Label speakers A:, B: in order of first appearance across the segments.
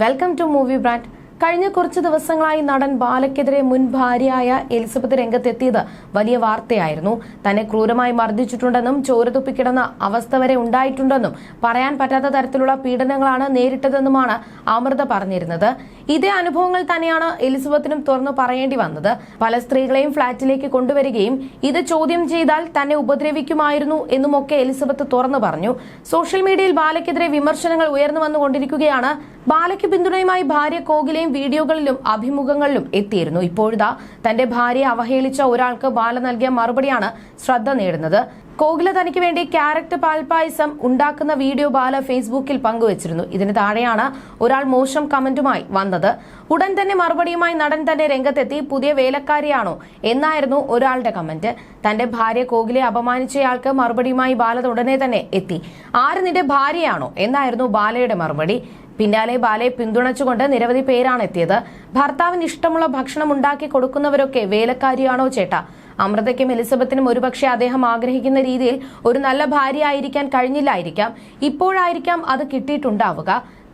A: Welcome to movie brand കഴിഞ്ഞ കുറച്ച് ദിവസങ്ങളായി നടൻ ബാലയ്ക്കെതിരെ മുൻ ഭാര്യയായ എലിസബത്ത് രംഗത്തെത്തിയത് വലിയ വാർത്തയായിരുന്നു. തന്നെ ക്രൂരമായി മർദ്ദിച്ചിട്ടുണ്ടെന്നും ചോരതുപ്പിക്കിടന്ന അവസ്ഥ വരെ ഉണ്ടായിട്ടുണ്ടെന്നും പറയാൻ പറ്റാത്ത തരത്തിലുള്ള പീഡനങ്ങളാണ് നേരിട്ടതെന്നുമാണ് അമൃത പറഞ്ഞിരുന്നത്. ഇതേ അനുഭവങ്ങൾ തന്നെയാണ് എലിസബത്തിനും തുറന്നു പറയേണ്ടി വന്നത്. പല സ്ത്രീകളെയും ഫ്ളാറ്റിലേക്ക് കൊണ്ടുവരികയും ഇത് ചോദ്യം ചെയ്താൽ തന്നെ ഉപദ്രവിക്കുമായിരുന്നു എന്നുമൊക്കെ എലിസബത്ത് തുറന്നു പറഞ്ഞു. സോഷ്യൽ മീഡിയയിൽ ബാലയ്ക്കെതിരെ വിമർശനങ്ങൾ ഉയർന്നു വന്നുകൊണ്ടിരിക്കുകയാണ് ബാലയ്ക്ക് പിന്തുണയുമായി ഭാര്യ കോകിലയും വീഡിയോകളിലും അഭിമുഖങ്ങളിലും എത്തിയിരുന്നു. ഇപ്പോഴിതാ തന്റെ ഭാര്യയെ അവഹേളിച്ച ഒരാൾക്ക് ബാല നൽകിയ മറുപടിയാണ് ശ്രദ്ധ നേടുന്നത്. കോകില തനിക്ക് വേണ്ടി ക്യാരക്ടർ പാൽപായസം ഉണ്ടാക്കുന്ന വീഡിയോ ബാല ഫേസ്ബുക്കിൽ പങ്കുവച്ചിരുന്നു. ഇതിന് താഴെയാണ് ഒരാൾ മോശം കമന്റുമായി വന്നത്. ഉടൻ തന്നെ മറുപടിയുമായി നടൻ തന്നെ രംഗത്തെത്തി പുതിയ വേലക്കാരിയാണോ എന്നായിരുന്നു ഒരാളുടെ കമന്റ്. തന്റെ ഭാര്യ കോകിലെ അപമാനിച്ചയാൾക്ക് മറുപടിയുമായി ബാല ഉടനെ തന്നെ എത്തി. ആര് നിന്റെ ഭാര്യയാണോ എന്നായിരുന്നു ബാലയുടെ മറുപടി. പിന്നാലെ ബാലയെ പിന്തുണച്ചുകൊണ്ട് നിരവധി പേരാണ് എത്തിയത്. ഭർത്താവിന് ഇഷ്ടമുള്ള ഭക്ഷണം ഉണ്ടാക്കി കൊടുക്കുന്നവരൊക്കെ വേലക്കാരിയാണോ ചേട്ട? അമൃതയ്ക്കും എലിസബത്തിനും ഒരുപക്ഷെ അദ്ദേഹം ആഗ്രഹിക്കുന്ന രീതിയിൽ ഒരു നല്ല ഭാര്യ ആയിരിക്കാൻ കഴിഞ്ഞില്ലായിരിക്കാം. ഇപ്പോഴായിരിക്കാം അത് കിട്ടിയിട്ടുണ്ടാവുക.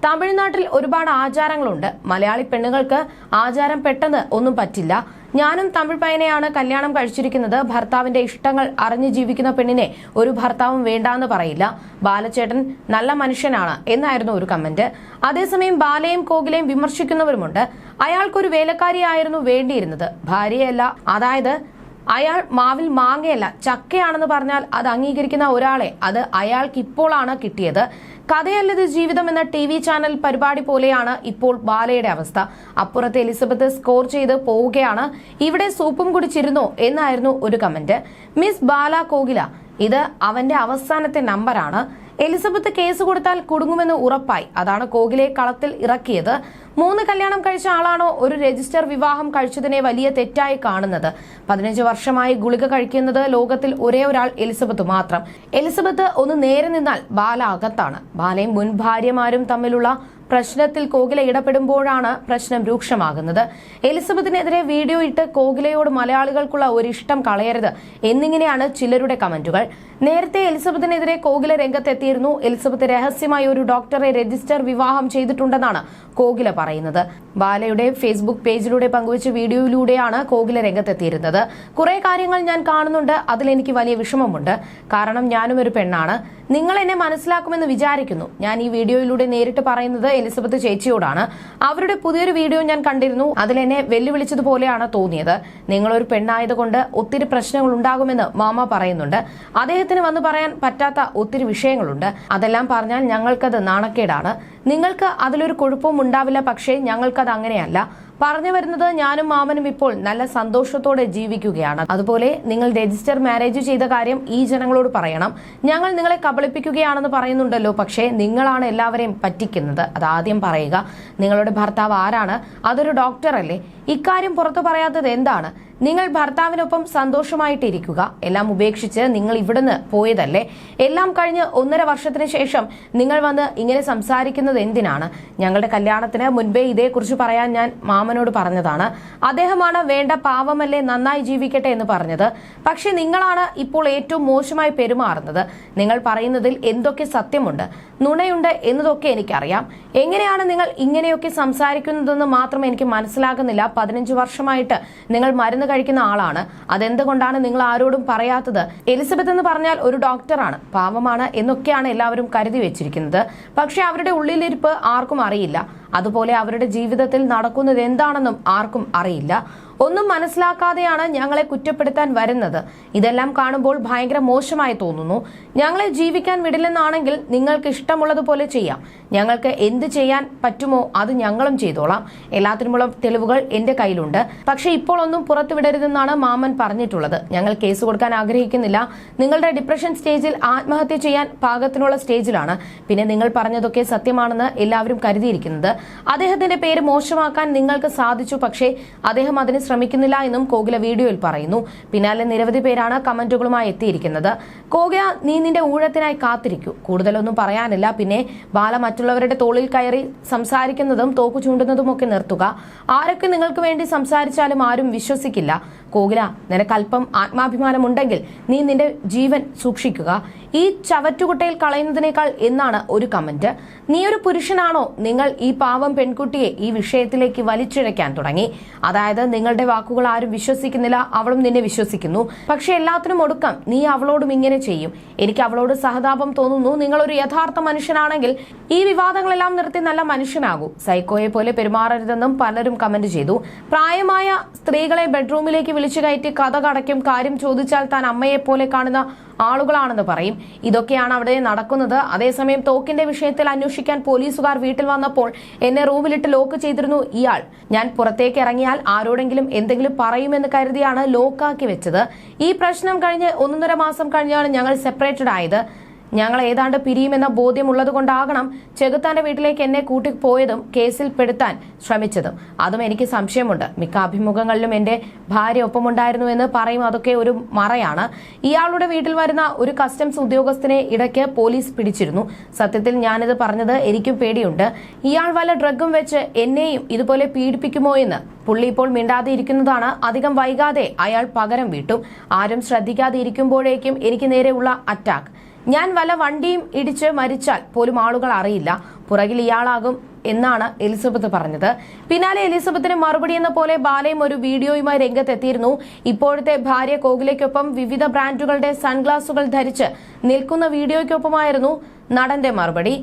A: തമിഴ്നാട്ടിൽ ഒരുപാട് ആചാരങ്ങളുണ്ട്. മലയാളി പെണ്ണുങ്ങൾക്ക് ആചാരം പെട്ടെന്ന് ഒന്നും പറ്റില്ല. ഞാനും തമിഴ് പയ്യനെയാണ് കല്യാണം കഴിച്ചിരിക്കുന്നത്. ഭർത്താവിന്റെ ഇഷ്ടങ്ങൾ അറിഞ്ഞു ജീവിക്കുന്ന പെണ്ണിനെ ഒരു ഭർത്താവും വേണ്ടാന്ന് പറയില്ല. ബാലചേട്ടൻ നല്ല മനുഷ്യനാണ് എന്നായിരുന്നു ഒരു കമന്റ്. അതേസമയം ബാലയും കോകിലയും വിമർശിക്കുന്നവരുമുണ്ട്. അയാൾക്കൊരു വേലക്കാരിയായിരുന്നു വേണ്ടിയിരുന്നത്. ഭാര്യയല്ല അതായത് അയാൾ മാവിൽ മാങ്ങയല്ല ചക്കയാണെന്ന് പറഞ്ഞാൽ അത് അംഗീകരിക്കുന്ന ഒരാളെ. അത് അയാൾക്ക് ഇപ്പോഴാണ് കിട്ടിയത് കഥയല്ലത് ജീവിതം എന്ന ടി വി ചാനൽ പരിപാടി പോലെയാണ് ഇപ്പോൾ ബാലയുടെ അവസ്ഥ. അപ്പുറത്ത് എലിസബത്ത് സ്കോർ ചെയ്ത് പോവുകയാണ്. ഇവിടെ സൂപ്പും കുടിച്ചിരുന്നോ എന്നായിരുന്നു ഒരു കമന്റ്. മിസ് ബാല കോകില ഇത് അവന്റെ അവസാനത്തെ നമ്പറാണ്. എലിസബത്ത് കേസ് കൊടുത്താൽ കുടുങ്ങുമെന്ന് ഉറപ്പായി. അതാണ് കോകിലെ കളത്തിൽ ഇറക്കിയത്. മൂന്ന് കല്യാണം കഴിച്ച ആളാണോ ഒരു രജിസ്റ്റർ വിവാഹം കഴിച്ചതിനെ വലിയ തെറ്റായി കാണുന്നത്. പതിനഞ്ച് വർഷമായി ഗുളിക കഴിക്കുന്നത് ലോകത്തിൽ ഒരേ ഒരാൾ എലിസബത്ത് മാത്രം. എലിസബത്ത് ഒന്ന് നേരെ നിന്നാൽ ബാല അകത്താണ് ബാലയും മുൻ ഭാര്യമാരും തമ്മിലുള്ള പ്രശ്നത്തിൽ കോകില ഇടപെടുമ്പോഴാണ് പ്രശ്നം രൂക്ഷമാകുന്നത്. എലിസബത്തിനെതിരെ വീഡിയോ ഇട്ട് കോകിലയോട് മലയാളികൾക്കുള്ള ഒരു ഇഷ്ടം കളയരുത് എന്നിങ്ങനെയാണ് ചിലരുടെ കമന്റുകൾ. നേരത്തെ എലിസബത്തിനെതിരെ കോകില രംഗത്തെത്തിയിരുന്നു. എലിസബത്ത് രഹസ്യമായി ഒരു ഡോക്ടറെ രജിസ്റ്റർ വിവാഹം ചെയ്തിട്ടുണ്ടെന്നാണ് കോകില പറയുന്നത്. ബാലയുടെ ഫേസ്ബുക്ക് പേജിലൂടെ പങ്കുവച്ച വീഡിയോയിലൂടെയാണ് കോകില രംഗത്തെത്തിയിരുന്നത്. കുറെ കാര്യങ്ങൾ ഞാൻ കാണുന്നുണ്ട്. അതിലെനിക്ക് വലിയ വിഷമമുണ്ട്. കാരണം ഞാനും ഒരു പെണ്ണാണ്. നിങ്ങൾ എന്നെ മനസ്സിലാക്കുമെന്ന് വിചാരിക്കുന്നു. ഞാൻ ഈ വീഡിയോയിലൂടെ നേരിട്ട് പറയുന്നത് എലിസബത്ത് ചേച്ചിയോടാണ്. അവരുടെ പുതിയൊരു വീഡിയോ ഞാൻ കണ്ടിരുന്നു. അതിൽ എന്നെ വെല്ലുവിളിച്ചതുപോലെയാണ് തോന്നിയത്. നിങ്ങളൊരു പെണ്ണായതുകൊണ്ട് ഒത്തിരി പ്രശ്നങ്ങൾ ഉണ്ടാകുമെന്ന് മാമ പറയുന്നുണ്ട്. അദ്ദേഹത്തിന് വന്ന് പറയാൻ പറ്റാത്ത ഒത്തിരി വിഷയങ്ങളുണ്ട്. അതെല്ലാം പറഞ്ഞാൽ ഞങ്ങൾക്കത് നാണക്കേടാണ്. നിങ്ങൾക്ക് അതിലൊരു കുഴപ്പവും ഉണ്ടാവില്ല പക്ഷേ ഞങ്ങൾക്കത് അങ്ങനെയല്ല. പറഞ്ഞു വരുന്നത് ഞാനും മാമനും ഇപ്പോൾ നല്ല സന്തോഷത്തോടെ ജീവിക്കുകയാണ്. അതുപോലെ നിങ്ങൾ രജിസ്റ്റർ മാരേജ് ചെയ്ത കാര്യം ഈ ജനങ്ങളോട് പറയണം. ഞങ്ങൾ നിങ്ങളെ കബളിപ്പിക്കുകയാണെന്ന് പറയുന്നുണ്ടല്ലോ പക്ഷേ നിങ്ങളാണ് എല്ലാവരെയും പറ്റിക്കുന്നത്. അതാദ്യം പറയുക. നിങ്ങളുടെ ഭർത്താവ് ആരാണ്? അതൊരു ഡോക്ടർ അല്ലേ? ഇക്കാര്യം പുറത്തു പറയാത്തത് എന്താണ്? നിങ്ങൾ ഭർത്താവിനൊപ്പം സന്തോഷമായിട്ടിരിക്കുക. എല്ലാം ഉപേക്ഷിച്ച് നിങ്ങൾ ഇവിടുന്ന് പോയതല്ലേ? എല്ലാം കഴിഞ്ഞ് ഒന്നര വർഷത്തിന് ശേഷം നിങ്ങൾ വന്ന് ഇങ്ങനെ സംസാരിക്കുന്നത് എന്തിനാണ്? ഞങ്ങളുടെ കല്യാണത്തിന് മുൻപേ ഇതേക്കുറിച്ച് പറയാൻ ഞാൻ മാമനോട് പറഞ്ഞതാണ്. അദ്ദേഹമാണ് വേണ്ട പാവമല്ലേ നന്നായി ജീവിക്കട്ടെ എന്ന് പറഞ്ഞത്. പക്ഷെ നിങ്ങളാണ് ഇപ്പോൾ ഏറ്റവും മോശമായി പെരുമാറുന്നത്. നിങ്ങൾ പറയുന്നതിൽ എന്തൊക്കെ സത്യമുണ്ട്? നുണയുണ്ട് എന്നതൊക്കെ എനിക്കറിയാം. എങ്ങനെയാണ് നിങ്ങൾ ഇങ്ങനെയൊക്കെ സംസാരിക്കുന്നതെന്ന് മാത്രം എനിക്ക് മനസ്സിലാകുന്നില്ല. പതിനഞ്ച് വർഷമായിട്ട് നിങ്ങൾ മരുന്ന് കഴിക്കുന്ന ആളാണ്. അതെന്തുകൊണ്ടാണ് നിങ്ങൾ ആരോടും പറയാത്തത്? എലിസബത്ത് എന്ന് പറഞ്ഞാൽ ഒരു ഡോക്ടറാണ്. പാവമാണ് എന്നൊക്കെയാണ് എല്ലാവരും കരുതി വെച്ചിരിക്കുന്നത്. പക്ഷെ അവരുടെ ഉള്ളിലിരിപ്പ് ആർക്കും അറിയില്ല. അതുപോലെ അവരുടെ ജീവിതത്തിൽ നടക്കുന്നത് എന്താണെന്നും ആർക്കും അറിയില്ല. ഒന്നും മനസ്സിലാക്കാതെയാണ് ഞങ്ങളെ കുറ്റപ്പെടുത്താൻ വരുന്നത്. ഇതെല്ലാം കാണുമ്പോൾ ഭയങ്കര മോശമായി തോന്നുന്നു. ഞങ്ങളെ ജീവിക്കാൻ വിടില്ലെന്നാണെങ്കിൽ നിങ്ങൾക്ക് ഇഷ്ടമുള്ളതുപോലെ ചെയ്യാം. ഞങ്ങൾക്ക് എന്ത് ചെയ്യാൻ പറ്റുമോ അത് ഞങ്ങളും ചെയ്തോളാം. എല്ലാത്തിനുമുള്ള തെളിവുകൾ എന്റെ കയ്യിലുണ്ട്. പക്ഷേ ഇപ്പോൾ ഒന്നും പുറത്തുവിടരുതെന്നാണ് മാമൻ പറഞ്ഞിട്ടുള്ളത്. ഞങ്ങൾ കേസ് കൊടുക്കാൻ ആഗ്രഹിക്കുന്നില്ല. നിങ്ങളുടെ ഡിപ്രഷൻ സ്റ്റേജിൽ ആത്മഹത്യ ചെയ്യാൻ പാകത്തിനുള്ള സ്റ്റേജിലാണ്. പിന്നെ നിങ്ങൾ പറഞ്ഞതൊക്കെ സത്യമാണെന്ന് എല്ലാവരും കരുതിയിരിക്കുന്നത്. അദ്ദേഹത്തിന്റെ പേര് മോശമാക്കാൻ നിങ്ങൾക്ക് സാധിച്ചു പക്ഷേ അദ്ദേഹം അതിന് ശ്രമിക്കുന്നില്ല എന്നും കോകില വീഡിയോയിൽ പറയുന്നു. പിന്നാലെ നിരവധി പേരാണ് കമന്റുകളുമായി എത്തിയിരിക്കുന്നത്. കോകില നീ നിന്റെ ഊഴത്തിനായി കാത്തിരിക്കൂ. കൂടുതലൊന്നും പറയാനില്ല. പിന്നെ ബാല മറ്റുള്ളവരുടെ തോളിൽ കയറി സംസാരിക്കുന്നതും തോക്കു ചൂണ്ടുന്നതും ഒക്കെ നിർത്തുക. ആരൊക്കെ നിങ്ങൾക്ക് വേണ്ടി സംസാരിച്ചാലും ആരും വിശ്വസിക്കില്ല. കോകില നിനക്ക് അല്പം ആത്മാഭിമാനമുണ്ടെങ്കിൽ നീ നിന്റെ ജീവൻ സൂക്ഷിക്കുക. ഈ ചവറ്റുകുട്ടയിൽ കളയുന്നതിനേക്കാൾ എന്നാണ് ഒരു കമന്റ് നീ ഒരു പുരുഷനാണോ? നിങ്ങൾ ഈ പാവം പെൺകുട്ടിയെ ഈ വിഷയത്തിലേക്ക് വലിച്ചിഴയ്ക്കാൻ തുടങ്ങി. അതായത് നിങ്ങളുടെ വാക്കുകൾ ആരും വിശ്വസിക്കുന്നില്ല അവളും നിന്നെ വിശ്വസിക്കുന്നു. പക്ഷെ എല്ലാത്തിനും ഒടുക്കം നീ അവളോടും ഇങ്ങനെ ചെയ്യും. എനിക്ക് അവളോട് സഹതാപം തോന്നുന്നു. നിങ്ങൾ ഒരു യഥാർത്ഥ മനുഷ്യനാണെങ്കിൽ ഈ വിവാദങ്ങളെല്ലാം നിർത്തി നല്ല മനുഷ്യനാകൂ. സൈക്കോയെ പോലെ പെരുമാറരുതെന്നും പലരും കമന്റ് ചെയ്തു. പ്രായമായ സ്ത്രീകളെ ബെഡ്റൂമിലേക്ക് വിളിച്ചു കയറ്റി കഥ കടയ്ക്കും കാര്യം ചോദിച്ചാൽ താൻ അമ്മയെ പോലെ കാണുന്ന ആളുകളാണെന്ന് പറയും. ഇതൊക്കെയാണ് അവിടെ നടക്കുന്നത്. അതേസമയം തോക്കിന്റെ വിഷയത്തിൽ അന്വേഷിക്കാൻ പോലീസുകാർ വീട്ടിൽ വന്നപ്പോൾ എന്നെ റൂമിലിട്ട് ലോക്ക് ചെയ്തിരുന്നു ഇയാൾ. ഞാൻ പുറത്തേക്ക് ഇറങ്ങിയാൽ ആരോടെങ്കിലും എന്തെങ്കിലും പറയുമെന്ന് കരുതിയാണ് ലോക്കാക്കി വെച്ചത്. ഈ പ്രശ്നം കഴിഞ്ഞ് ഒന്നൊന്നര മാസം കഴിഞ്ഞാണ് ഞങ്ങൾ സെപ്പറേറ്റഡ് ആയത്. ഞങ്ങൾ ഏതാണ്ട് പിരിയുമെന്ന ബോധ്യമുള്ളത് കൊണ്ടാകണം ചെകുത്താന്റെ വീട്ടിലേക്ക് എന്നെ കൂട്ടിപ്പോയതും കേസിൽ പെടുത്താൻ ശ്രമിച്ചതും. അതും എനിക്ക് സംശയമുണ്ട്. മിക്ക അഭിമുഖങ്ങളിലും എന്റെ ഭാര്യ ഒപ്പമുണ്ടായിരുന്നു എന്ന് പറയും. അതൊക്കെ ഒരു മറയാണ്. ഇയാളുടെ വീട്ടിൽ വരുന്ന ഒരു കസ്റ്റംസ് ഉദ്യോഗസ്ഥനെ ഇടയ്ക്ക് പോലീസ് പിടിച്ചിരുന്നു. സത്യത്തിൽ ഞാനിത് പറഞ്ഞത് എനിക്കും പേടിയുണ്ട്. ഇയാൾ വല്ല ഡ്രഗും വെച്ച് എന്നെയും ഇതുപോലെ പീഡിപ്പിക്കുമോ എന്ന്. പുള്ളി ഇപ്പോൾ മിണ്ടാതെ ഇരിക്കുന്നതാണ് അധികം വൈകാതെ അയാൾ പകരം വീട്ടും. ആരും ശ്രദ്ധിക്കാതെ ഇരിക്കുമ്പോഴേക്കും എനിക്ക് നേരെയുള്ള അറ്റാക്ക്. ഞാൻ വല വണ്ടിയും ഇടിച്ച് മരിച്ചാൽ പോലും ആളുകൾ അറിയില്ല. പുറകിൽ ഇയാളാകും എന്നാണ് എലിസബത്ത് പറഞ്ഞത്. പിന്നാലെ എലിസബത്തിന് മറുപടി എന്ന പോലെ ബാലയും ഒരു വീഡിയോയുമായി രംഗത്തെത്തിയിരുന്നു. ഇപ്പോഴത്തെ ഭാര്യ കോകിലയ്ക്കൊപ്പം വിവിധ ബ്രാൻഡുകളുടെ സൺഗ്ലാസുകൾ ധരിച്ച് നിൽക്കുന്ന വീഡിയോയ്ക്കൊപ്പമായിരുന്നു നടന്റെ മറുപടി.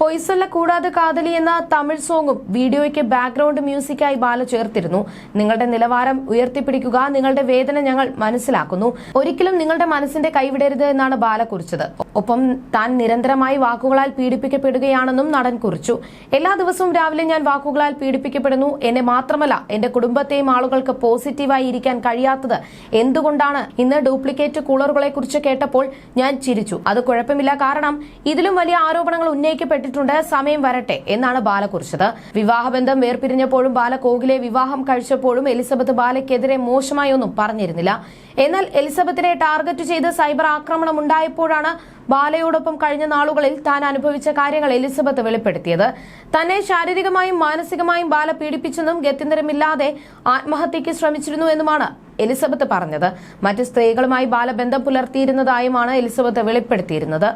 A: പൊയ്സല്ല കൂടാതെ കാതലി എന്ന തമിഴ് സോങ്ങും വീഡിയോയ്ക്ക് ബാക്ക്ഗ്രൗണ്ട് മ്യൂസിക്കായി ബാല ചേർത്തിരുന്നു. നിങ്ങളുടെ നിലവാരം ഉയർത്തിപ്പിടിക്കുക നിങ്ങളുടെ വേദന ഞങ്ങൾ മനസ്സിലാക്കുന്നു. ഒരിക്കലും നിങ്ങളുടെ മനസ്സിന്റെ കൈവിടരുത് എന്നാണ് ബാല കുറിച്ചത്. ഒപ്പം താൻ നിരന്തരമായി വാക്കുകളാൽ പീഡിപ്പിക്കപ്പെടുകയാണെന്നും നടൻ കുറിച്ചു. എല്ലാ ദിവസവും രാവിലെ ഞാൻ വാക്കുകളാൽ പീഡിപ്പിക്കപ്പെടുന്നു. എന്നെ മാത്രമല്ല എന്റെ കുടുംബത്തെയും ആളുകൾക്ക് പോസിറ്റീവായി ഇരിക്കാൻ കഴിയാത്തത് എന്തുകൊണ്ടാണ്? ഇന്ന് ഡ്യൂപ്ലിക്കേറ്റ് കൂളറുകളെ കുറിച്ച് കേട്ടപ്പോൾ ഞാൻ ചിരിച്ചു. അത് കുഴപ്പമില്ല. കാരണം ഇതിലും വലിയ ആരോപണങ്ങൾ ഉന്നയിക്കപ്പെട്ടിട്ടുണ്ട് സമയം വരട്ടെ എന്നാണ് ബാല കുറിച്ചത്. വിവാഹബന്ധം വേർപിരിഞ്ഞപ്പോഴും ബാല കോകിലെ വിവാഹം കഴിച്ചപ്പോഴും എലിസബത്ത് ബാലയ്ക്കെതിരെ മോശമായി ഒന്നും പറഞ്ഞിരുന്നില്ല. എന്നാൽ എലിസബത്തിനെ ടാർഗറ്റ് ചെയ്ത് സൈബർ ആക്രമണം ഉണ്ടായപ്പോഴാണ് ബാലയോടൊപ്പം കഴിഞ്ഞ നാളുകളിൽ താൻ അനുഭവിച്ച കാര്യങ്ങൾ എലിസബത്ത് വെളിപ്പെടുത്തിയത്. തന്നെ ശാരീരികമായും മാനസികമായും ബാല പീഡിപ്പിച്ചെന്നും ഗത്യന്തരമില്ലാതെ ആത്മഹത്യയ്ക്ക് ശ്രമിച്ചിരുന്നു എന്നുമാണ് എലിസബത്ത് പറഞ്ഞത്. മറ്റ് സ്ത്രീകളുമായി ബാലബന്ധം പുലർത്തിയിരുന്നതായുമാണ് എലിസബത്ത് വെളിപ്പെടുത്തിയിരുന്നത്.